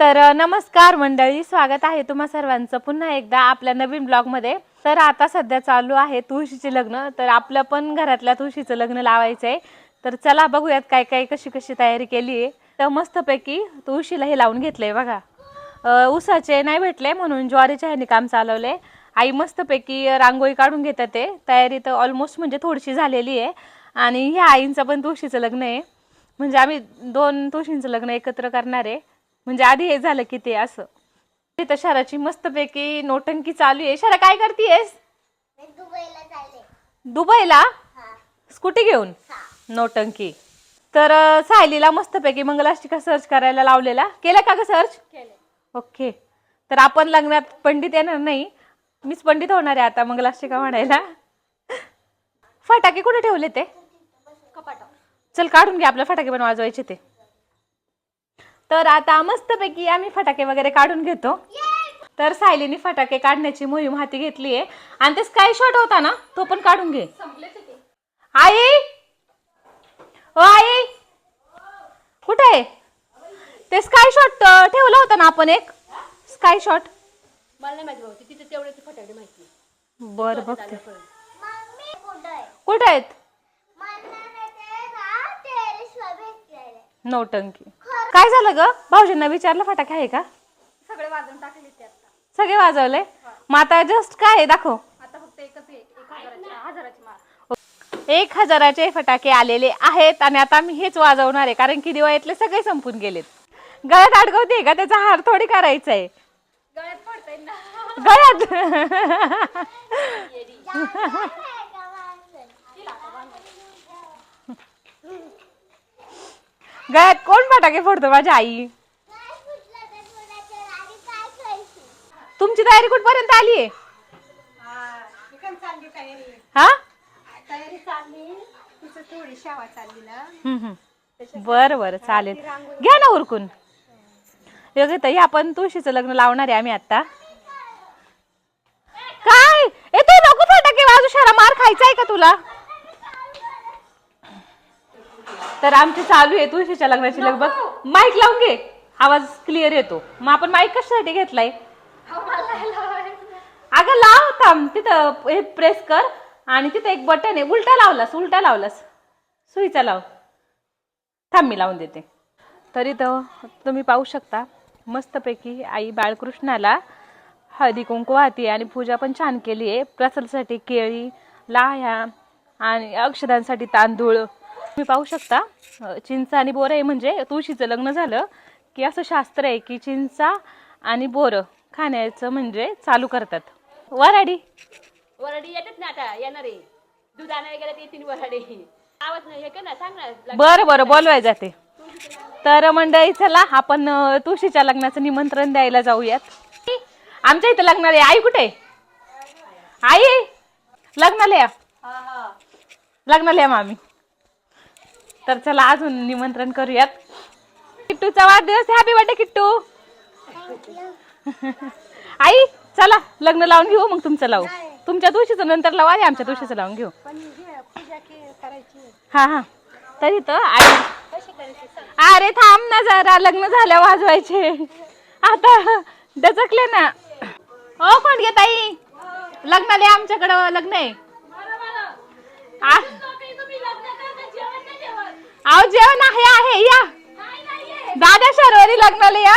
तर नमस्कार मंडळी स्वागत आहे तुम्हा सर्वांचं. पुन्हा एकदा आपल्या नवीन ब्लॉगमध्ये. तर आता सध्या चालू आहे तुळशीचे लग्न. तर आपलं पण घरातल्या तुळशीचं लग्न लावायचं आहे तर चला बघूयात काय काय कशी कशी तयारी केली आहे. तर मस्तपैकी तुळशीला हे लावून घेतलंय बघा. उसाचे नाही भेटले म्हणून ज्वारीच्या ह्याने काम चालवले आई मस्तपैकी रांगोळी काढून घेतात ते. तयारी तर ऑलमोस्ट म्हणजे थोडीशी झालेली आहे. आणि ह्या आईंचं पण तुळशीचं लग्न आहे. म्हणजे आम्ही दोन तुळशींचं लग्न एकत्र करणार आहे. म्हणजे आधी हे झालं की ते असं. तिथं शहराची मस्तपैकी नोटंकी चालू आहे. शरा काय करतीयस? दुबईला स्कूटी घेऊन? नोटंकी. तर सायलीला मस्तपैकी मंगलाष्टिका सर्च करायला लावलेला. केलं का ग सर्च केले. ओके. तर आपण लग्नात पंडित येणार नाही. मीच पंडित होणार आहे आता मंगलाष्टिका म्हणायला. फटाके कुठे ठेवले ते? चल काढून घे. आपल्या फटाके पण वाजवायचे ते. तर आता मस्तपैकी आम्ही फटाके वगैरे काढून घेतो. तर सायलीने फटाके काढण्याची मोहीम हाती घेतली आहे. आणि ते स्काय शॉट होता ना तो पण काढून घे. आई! ओ आई! कुठे आहे? ते स्काय शॉट ठेवला होता ना आपण एक? स्काय शॉट मला नाही माहिती तिथे तेवढे बर बघते. कुठं आहे कुठे आहेत? नौटंकी. काय झालं ग? भाऊजींना विचारलं फटाके आहे का? सगळे वाजून टाकले ते आता. सगळे वाजवले? मग आता जस्ट काय आहे? दाखव. आता फक्त एकच आहे एक हजाराची हजाराची माळ. एक हजाराचे फटाके आलेले आहेत आणि आता मी हेच वाजवणार आहे कारण की दिवाळीतले सगळे संपून गेलेत. गळ्यात अडकवते का? त्याचा हार थोडी करायचा आहे. गळ्यात पडतंय ना. गळ्यात. गळ्यात कोण फटाके फोडतो? माझी आई. तुमची तयारी कुठपर्यंत आली आहे? चालली हा बरं बरं चालेल. घ्या ना उरकून. योग्य ताई आपण तुळशीचं लग्न लावणार आहे आम्ही आता काय? ए तू नको फटाके वाजू शहरा मार खायचा आहे का तुला? तर आमची चालू आहे तुळशीच्या लग्नाची. लगबग माईक लावून घे. आवाज क्लिअर येतो. मग आपण माईक कशासाठी घेतलाय? अगं लाव थांब. तिथं हे प्रेस कर. आणि तिथं एक बटन आहे. उलटा लावलास उलटा लावलास. सुईचा लाव. थांब मी लावून देते. तर इथं तुम्ही पाहू शकता मस्तपैकी आई बाळकृष्णाला हळदी कुंकू वाहती आणि पूजा पण छान केली आहे. प्रसादासाठी केळी लाह्या आणि अक्षदांसाठी तांदूळ तुम्ही पाहू शकता चिंच आणि बोरं आहे म्हणजे तुळशीचं लग्न झालं की असं शास्त्र आहे की चिंचा आणि बोरं खाण्याचं म्हणजे चालू करतात. वराडी वराडी येतात ना आता येणार आहे. दूध आणायला गेलं ते येतील वराडी आवाज नाही हे कर ना सांग ना. बरं बरं बोलवाय जाते. तर मंडळी चला आपण तुळशीच्या लग्नाचं निमंत्रण द्यायला जाऊयात. आमच्या इथं लग्नाला आहे. आई कुठे? आई? लग्नाला या. लग्नाला या मामी. तर चला अजून निमंत्रण करूयात. किट्टूचा वाढदिवस हॅपी बर्थडे किट्टू. आई चला लग्न लावून घेऊ मग तुमचं लावू. तुमच्या तुळशीचं नंतर लावू आणि आमच्या तुळशीचं लावून घेऊ. हा हा तर इथं आई अरे थांब ना जरा लग्न झाल्या वाजवायचे. आता डचकले ना. हो कोण घेत आई? लग्नाला आमच्याकडं लग्न आहे. आ- अहो जेवण आहे आहे या. दादा शर्वरी लग्नाला या.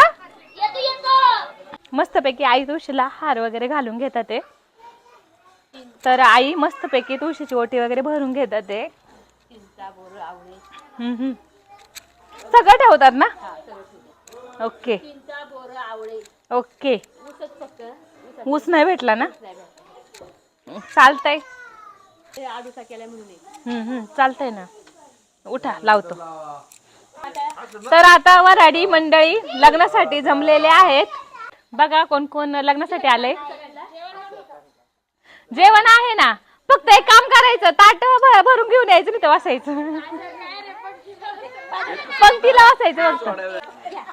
मस्तपैकी आई तुळशीला हार वगैरे घालून घेतात ते. तर आई मस्तपैकी तुळशीची ओटी वगैरे भरून घेतात ते. सगळं ठेवतात ना? ओके. ओके. ऊस नाही भेटला ना. चालतंय. चालतंय ना? उठा लावतो. तर आता वराडी मंडळी लग्नासाठी जमलेले आहेत. बघा कोण कोण लग्नासाठी आले जेवण आहे ना? फक्त एक काम करायचं ताट भरून घेऊन यायचं मी ते वासायचं. पंक्तीला वासायचं फक्त.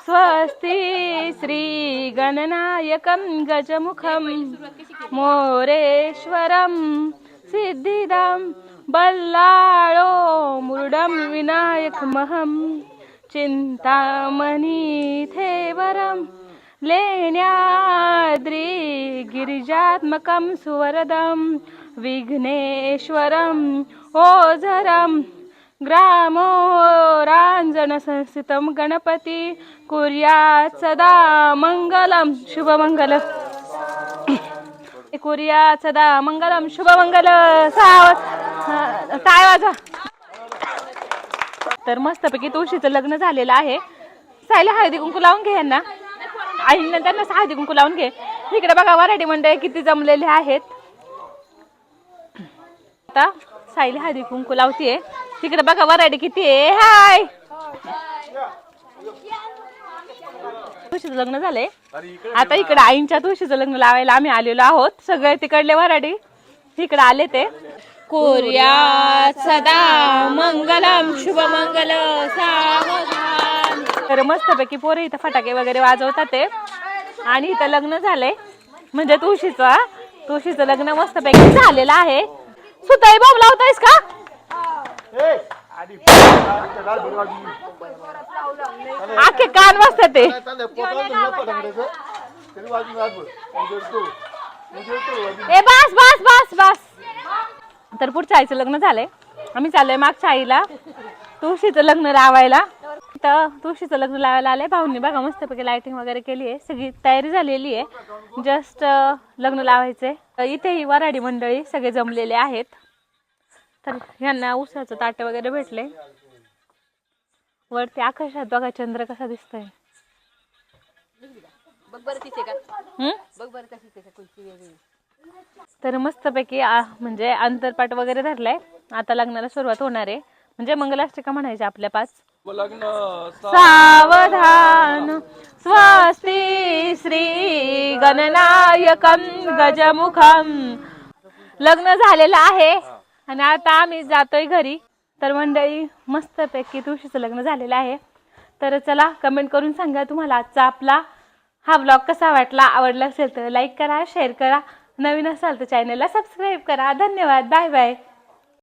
स्वस्ती श्री गणनायकम गजमुखम मोरेश्वरम सिद्धिदम बल्लाळो मुरडम विनायक महम चिंतामणी थेवरम लेण्याद्री गिरिजात्मकं सुवरदं विघ्नेश्वरं ओझरं ग्रामो राञ्जनसंस्थितं गणपती कुर्यात् सदा मङ्गलं शुभमङ्गलम् कुर्यात् सदा मङ्गलं शुभमङ्गल सावध टाळ वाजवा. तर मस्तपैकी तुळशीचं लग्न झालेलं आहे. सायला हळदी कुंकू लावून घे यांना. आईंना त्यांना हळदी कुंकू लावून घे. इकडे बघा वराडी मंडळी किती जमलेले आहेत. आता सायली हळदी कुंकू लावतीये. तिकडे बघा वराडी किती आहे. हाय! तुळशीचं लग्न झालंय. आता इकडे आईंच्या तुळशीचं लग्न लावायला आम्ही आलेलो आहोत. सगळे तिकडले वराडी इकडे आले ते. कोर्या सदा मंगलम शुभ मंगल सावधान. तर मस्तपैकी पोरे इथं फटाके वगैरे वाजवतात ते. आणि इथं लग्न झालंय. म्हणजे तुळशीचं तुळशीचं लग्न मस्तपैकी झालेलं आहे. सुताई बॉम्ब लावतायस का? आखे कान वाजतात ते. ए बस बस बस बस. तर पुढच्या आईचं लग्न झालंय. आम्ही चाललोय मागच्या आईला. तुळशीचं लग्न लावायला. तर तुळशीचं लग्न लावायला आलंय भाऊंनी बघा मस्तपैकी लाइटिंग वगैरे केली आहे. सगळी तयारी झालेली आहे. जस्ट लग्न लावायचंय. इथेही वराडी मंडळी सगळे जमलेले आहेत. तर ह्यांना उसाचं ताट वगैरे भेटले. वरती आकाशात बघा चंद्र कसा दिसतोय. बघ बरं तिथे का? बघ बरं कशी ते का कोणती वेगळी. तर मस्तपैकी म्हणजे अंतरपाट वगैरे धरलाय. आता लग्नाला सुरुवात होणार आहे. म्हणजे मंगलाष्टिका म्हणायची आपल्या पाच सावधान स्वस्ती श्री गणनायकम गजमुखम लग्न झालेलं आहे. आणि आता आम्ही जातोय घरी. तर मंडळी मस्तपैकी तुळशीचं लग्न झालेलं आहे. तर चला कमेंट करून सांगा तुम्हाला आजचा आपला हा ब्लॉग कसा वाटला. आवडला असेल तर लाईक करा शेअर करा. नवीन असाल तर चॅनलला सबस्क्राईब करा. धन्यवाद. Bye bye